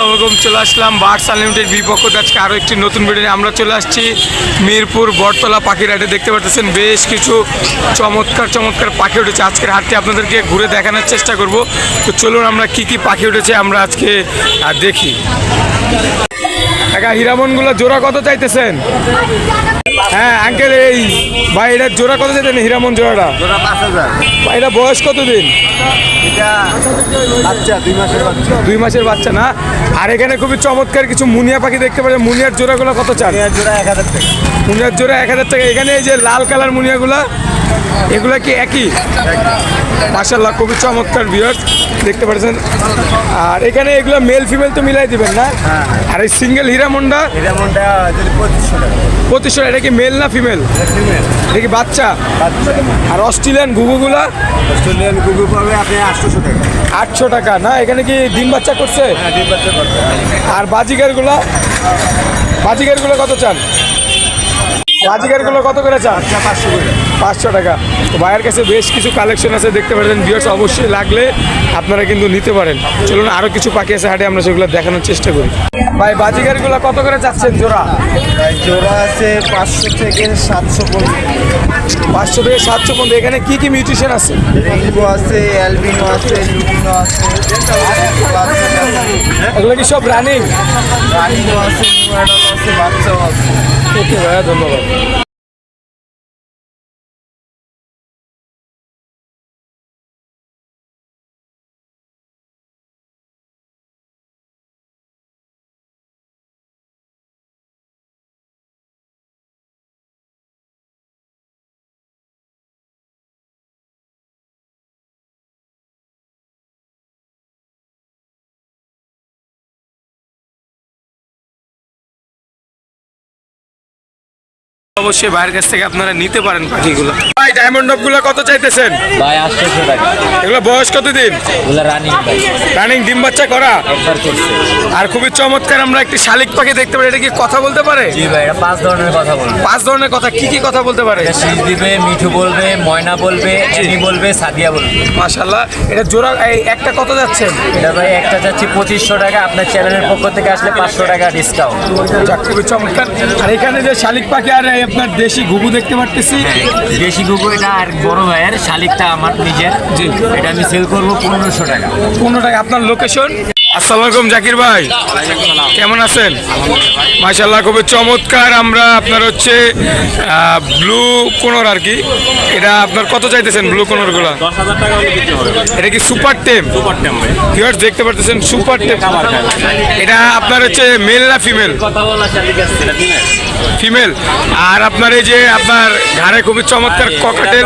আসসালামাইকুম চলে আসলাম birds unlimited বিপক্ষ। আজকে আরও একটি নতুন ভিডিও আমরা চলে আসছি। মিরপুর বটতলা পাখির হাটে দেখতে পাচ্ছেন বেশ কিছু চমৎকার চমৎকার পাখি উঠেছে। আজকের হাটটি আপনাদেরকে ঘুরে দেখানোর চেষ্টা করব। তো চলুন আমরা কি কি পাখি উঠেছে আমরা আজকে দেখি। একা হীরামনগুলো জোড়া কত চাইতেছেন? হ্যাঁ আঙ্কেল এই ভাই এটা জোড়া কত যেতেন হীরামন জোড়াটা? জোড়া পাঁচ হাজার। ভাই এটা বয়স কতদিন? দুই মাসের বাচ্চা। দুই মাসের বাচ্চা না? আর এখানে খুবই চমৎকার কিছু মুনিয়া পাখি দেখতে পাচ্ছেন। মুনিয়ার জোড়াগুলো কত চান? মুনিয়ার জোড়া এক হাজার টাকা। মুনিয়ার জোড়া এক হাজার টাকা। এখানে এই যে লাল কালার মুনিয়াগুলা এগুলা কি একই? মাসাল্লাহ খুবই চমৎকার বিয়ার দেখতে পাচ্ছেন আর এখানে এগুলো মেল ফিমেল তো মিলাই দিবেন না? আর এই সিঙ্গেল হীরামন্ডা মনটা পঁচিশশো এটা কি মেল না ফিমেল এটা কি বাচ্চা? আর অস্ট্রেলিয়ান ঘুঘুগুলা অস্ট্রেলিয়ান গুগু পাবে আপনি আটশোশো টাকা। আটশো টাকা। না এখানে কি ডিম বাচ্চা করছে? হ্যাঁ আর বাজিগারগুলা? বাজিগারগুলো কত চান? বাজিগারগুলো কত করে চান? বাচ্চা পাঁচশো করে। পাঁচশো টাকা। তো ভাইয়ের কাছে বেশ কিছু কালেকশন আছে দেখতে পারেন ভিউয়ার্স অবশ্যই লাগলে আপনারা কিন্তু নিতে পারেন। চলুন আরও কিছু পাখি আছে হাটে আমরা সেগুলো দেখানোর চেষ্টা করি। ভাই বাজিগারগুলো কত করে চাচ্ছেন জোড়া? জোড়া আছে পাঁচশো থেকে সাতশো পর্যন্ত। পাঁচশো থেকে সাতশো পর্যন্ত। এখানে কি কি মিউটিশন আছে? রেইনবো আছে অ্যালবিনো আছে এগুলো কি সব রানিং রানিও আছে আছে বাচ্চাও আছে। ওকে ভাইয়া ধন্যবাদ। অবশ্যই বাইরের কাছ থেকে আপনারা নিতে পারেন পাখিগুলো। ভাই ডায়মন্ড ডবগুলো কত চাইতেছেন? ভাই আটশোশো টাকা। এগুলো বয়স কতদিন? ওগুলো রানিং ভাই রানিং ডিম বাচ্চা করা? একবার করছে। আর খুবই চমৎকার আমরা একটি শালিক পাখি দেখতে পারি। এটা কি কথা বলতে পারে? জি ভাই এটা পাঁচ ধরনের কথা বলবে। পাঁচ ধরনের কথা কি কি কথা বলতে পারে? এটা শীষ দিবে মিঠু বলবে ময়না বলবে এনি বলবে সাদিয়া বলবে। মাশাল্লাহ এটা জোড়া এই একটা কত যাচ্ছেন এটা ভাই একটা যাচ্ছে পঁচিশশো টাকা। আপনার চ্যানেলের পক্ষ থেকে আসলে পাঁচশো টাকা ডিসকাউন্ট খুবই চমৎকার। আর এখানে যে শালিক পাখি আর আপনার দেশি ঘুঘু দেখতে পারতেছি? দেশি ঘুঘু এটা আর বড় ভাইয়ের শালিকটা আমার নিজের। এটা আমি সেল করব পনেরোশো টাকা। পনেরো টাকা। আপনার লোকেশন আসসালামু আলাইকুম জাকির ভাই। কেমন আছেন? মাশাল্লাহ খুবই চমৎকার। আমরা আপনার হচ্ছে ব্লু কোনর আর কি। এটা আপনার কত চাইতেছেন ব্লু কোনরগুলা দশ হাজার টাকা হলে বিক্রি হবে। এটা কি সুপার টেম? ভিউয়ার্স দেখতে পারতেছেন সুপার টেম। এটা আপনার হচ্ছে মেল না ফিমেল? ফিমেল। আর আপনার এই যে আপনার ঘাড়ে খুবই চমৎকার ককাটেল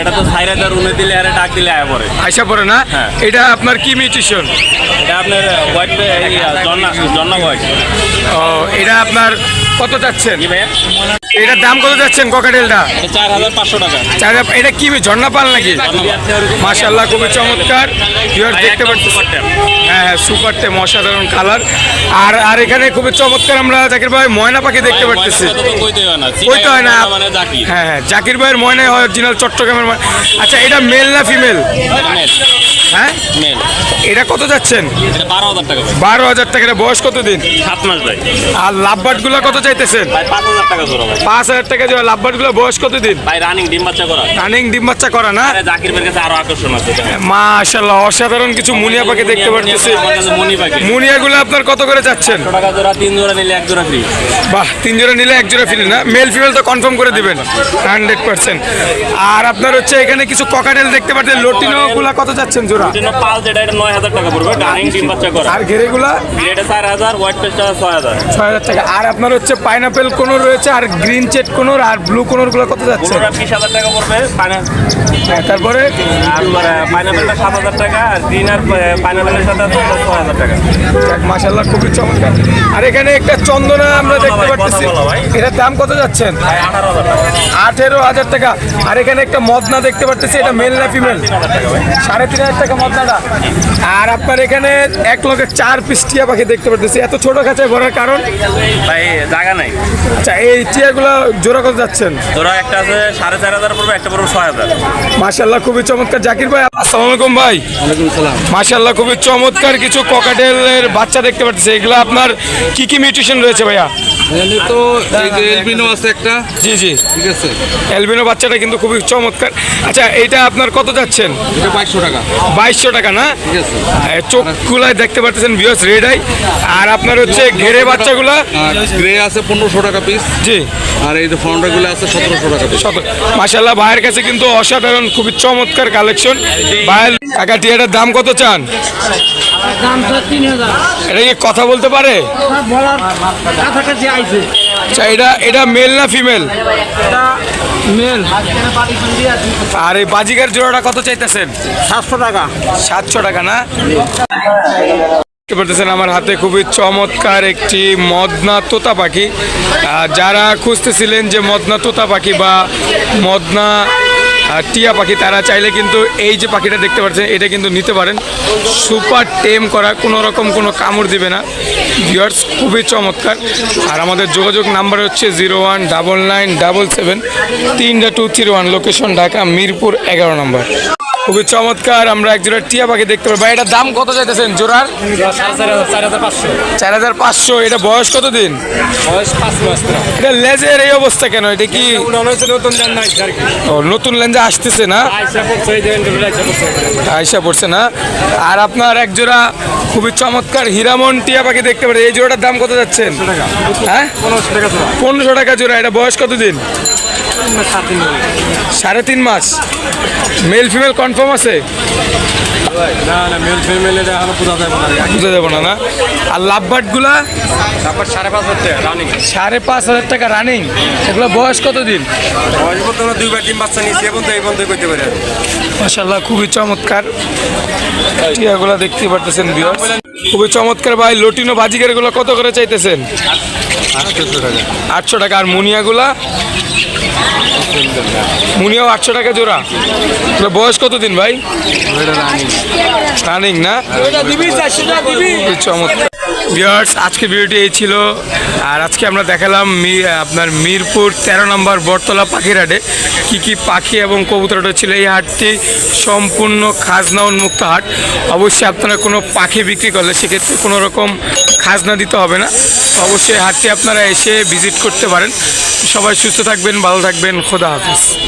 এটা তো উনে দিলে আরে ডাক দিলে আয়া পরে আইসা পড়ে না? হ্যাঁ। এটা আপনার কি মিউটিশন? এটা আপনার হোয়াইট জন্না জন্না হোয়াইট ও এটা আপনার কত চাচ্ছেন কি এটার দাম কত যাচ্ছেন ককাটেলটা? চার হাজার পাঁচশো টাকা। চার এটা কি ঝর্ণা পাল নাকি? মাশাল্লাহ খুবই চমৎকার। দেখতে পাচ্ছেন। হ্যাঁ হ্যাঁ সুপার টেম অসাধারণ কালার আর আর এখানে খুবই চমৎকার আমরা জাকির ভাই ময়না পাখি দেখতে পারতেছি। কইতে হয় না। হয় না। মানে হ্যাঁ হ্যাঁ জাকির ভাইয়ের ময়নাই অরিজিনাল চট্টগ্রামের আচ্ছা এটা মেল না ফিমেল হ্যাঁ? মেল এটা কত যাচ্ছেন? বারো হাজার টাকা বারো হাজার টাকা বয়স কত দিন সাত মাস ভাই। আর লাভবার্ডগুলো কত চাইতেছেন? পাঁচ হাজার টাকা জোড়া পাঁচ হাজার টাকা যে লাভবার্ডগুলো বয়স কত দিন ভাই রানিং ডিম বাচ্চা করা। রানিং ডিম বাচ্চা করা না? আরে জাকির ভাইয়ের কাছে আরও আকর্ষণ আছে অসাধারণ কিছু মুনিয়া পাখি দেখতে পাখি মুনিয়া গুলো আপনার কত করে যাচ্ছেন একশো টাকা জোড়া তিন জোড়া নিলে এক জোড়া ফ্রি বাহ তিন জোড়া নিলে এক জোড়া ফিলি না? মেল ফিমেল তো কনফার্ম করে দিবেন। Hundred percent. আর আপনার হচ্ছে এখানে কিছু ককাটেল দেখতে পাচ্ছেন লটিনো গুলা কত যাচ্ছেন জোড়া? পাল যেটা এটা নয় হাজার টাকা পড়বে। রানিং ডিম বাচ্চা করা। আর ঘেরেগুলা এটা চার হাজার হোয়াইট পেস্টটা ছয় হাজার। ছয় হাজার টাকা। আর আপনার হচ্ছে পাইনাপেল কোনোর রয়েছে আর গ্রিন চেট কোনোর আর ব্লু কোনোরগুলো কত যাচ্ছে? বিশ হাজার টাকা পড়বে হ্যাঁ, তারপরে? পাইনাপেলটা সাত হাজার টাকা আর গ্রিন আর পাইনাপেলের সাথে ছয় হাজার টাকা। মাসাল্লাহ খুবই চমৎকার। আর এখানে একটা চন্দনা আমরা দেখতে পাচ্ছি। ভাই। এটার দাম কত যাচ্ছেন ভাই আঠারো হাজার টাকা। আঠেরো হাজার টাকা। আর এখানে একটা মদনা দেখতে পাচ্ছি এটা মেল না ফিমেল সাড়ে তিন হাজার টাকা মদনাটা। আর আপনার এখানে এক লক্ষে চার পিস টিয়া পাখি দেখতে পাচ্ছি এত ছোট খাঁচায় ভরার কারণ? ভাই জায়গা নাই। আচ্ছা এই টিয়াগুলো জোড়া কত যাচ্ছেন? তোরা একটা আছে সাড়ে চার হাজার পড়বে একটা পড়বে ছয় হাজার। মাশাল্লাহ খুবই চমৎকার। জাকির ভাই আসসালামু আলাইকুম ভাই। মাশাল্লাহ খুবই চমৎকার কিছু ককাটেলের বাচ্চা দেখতে পাচ্ছি এগুলো আপনার কি কি মিউটেশন রয়েছে ভাইয়া? তো এলবিনো আছে একটা। জি জি। ঠিক আছে। এলবিনো বাচ্চাটা কিন্তু খুবই চমৎকার। আচ্ছা এইটা আপনার কত যাচ্ছেন? এটা বাইশশো টাকা। বাইশশো টাকা না? দেখতে পাচ্ছেন বিয়স রেড আই আর আপনার হচ্ছে ঘেরে বাচ্চাগুলা। গ্রে আছে পনেরোশো টাকা পিস জি। আর এই যে ফাউন্ডারগুলো আছে সতেরোশো টাকা পিস মাসাল্লাহ ভাইয়ের কাছে কিন্তু অসাধারণ খুবই চমৎকার কালেকশন ভাইয়ের কাকা টিয়াটার দাম কত চান? এটা কি কথা বলতে পারে? আচ্ছা এটা এটা মেল না ফিমেল মেল আর এই বাজিকার জোড়াটা কত চাইতেছেন? সাতশো টাকা। সাতশো টাকা না? দেখতে পারতেছেন আমার হাতে খুবই চমৎকার একটি মদনা তোতা পাখি। যারা খুঁজতেছিলেন যে মদনা তোতা পাখি বা মদনা টিয়া পাখি, তারা চাইলে কিন্তু এই যে পাখিটা দেখতে পাচ্ছেন, এটা কিন্তু নিতে পারেন। সুপার টেম করা কোনো রকম কোনো কামড় দিবে না। ভিওয়ার্স খুবই চমৎকার। আর আমাদের যোগাযোগ নাম্বার হচ্ছে zero one double nine double seven, তিনটা two three one, location Dhaka, Mirpur, এগারো নম্বর। খুবই চমৎকার আমরা এক জোড়া টিয়া পাখি দেখতে ভাই এটার দাম কত চাইতেছেন জোড়ার? চার হাজার পাঁচশো। এটা বয়স কত দিন বয়স এটা লেজের এই অবস্থা কেন? এটা কি নতুন ও, নতুন লেন্সে আসতেছে না? আয়সা পড়ছে না। আর আপনার এক জোড়া খুবই চমৎকার হিরামন টিয়া পাখি দেখতে পারেন এই জোড়াটার দাম কত যাচ্ছেন? হ্যাঁ? পনেরোশো টাকা জোড়া। এটা বয়স কত দিন সাড়ে তিন মাস। মেল ফিমেল কনফার্ম আছে? না না বোঝা দেবো আর লাভবার্ডগুলা সাড়ে পাঁচ হাজার টাকা রানিং সাড়ে পাঁচ হাজার টাকা রানিং এগুলো বয়স কত দিন বয়স বলতে আমরা দুইবার ডিম বাচ্চা নিয়েছি এখন তো এই বন্ধ করতে পারি খুবই চমৎকার। টিয়াগুলো দেখতে পারতেছেন। খুবই চমৎকার ভাই লটিনো বাজিকারগুলো কত করে চাইতেছেন? আটশো টাকা। আর মুনিয়াগুলা? মুনিয়াও আটশো টাকা জোড়া। তোর বয়স কত দিন ভাই রানিং না? চমৎকার। ভিউয়ার্স আজকে ভিডিওটি এই ছিল। আর আজকে আমরা দেখালাম মি- আপনার মিরপুর তেরো নম্বর বটতলা পাখির হাটে। কী কী পাখি এবং কবুতর ছিল এই হাটটি সম্পূর্ণ খাজনা উন্মুক্ত হাট। অবশ্যই আপনারা কোনো পাখি বিক্রি করলে সেক্ষেত্রে কোনো রকম খাজনা দিতে হবে না। অবশ্যই হাটটি আপনারা এসে ভিজিট করতে পারেন। সবাই সুস্থ থাকবেন, ভালো থাকবেন, খোদা হাফিজ।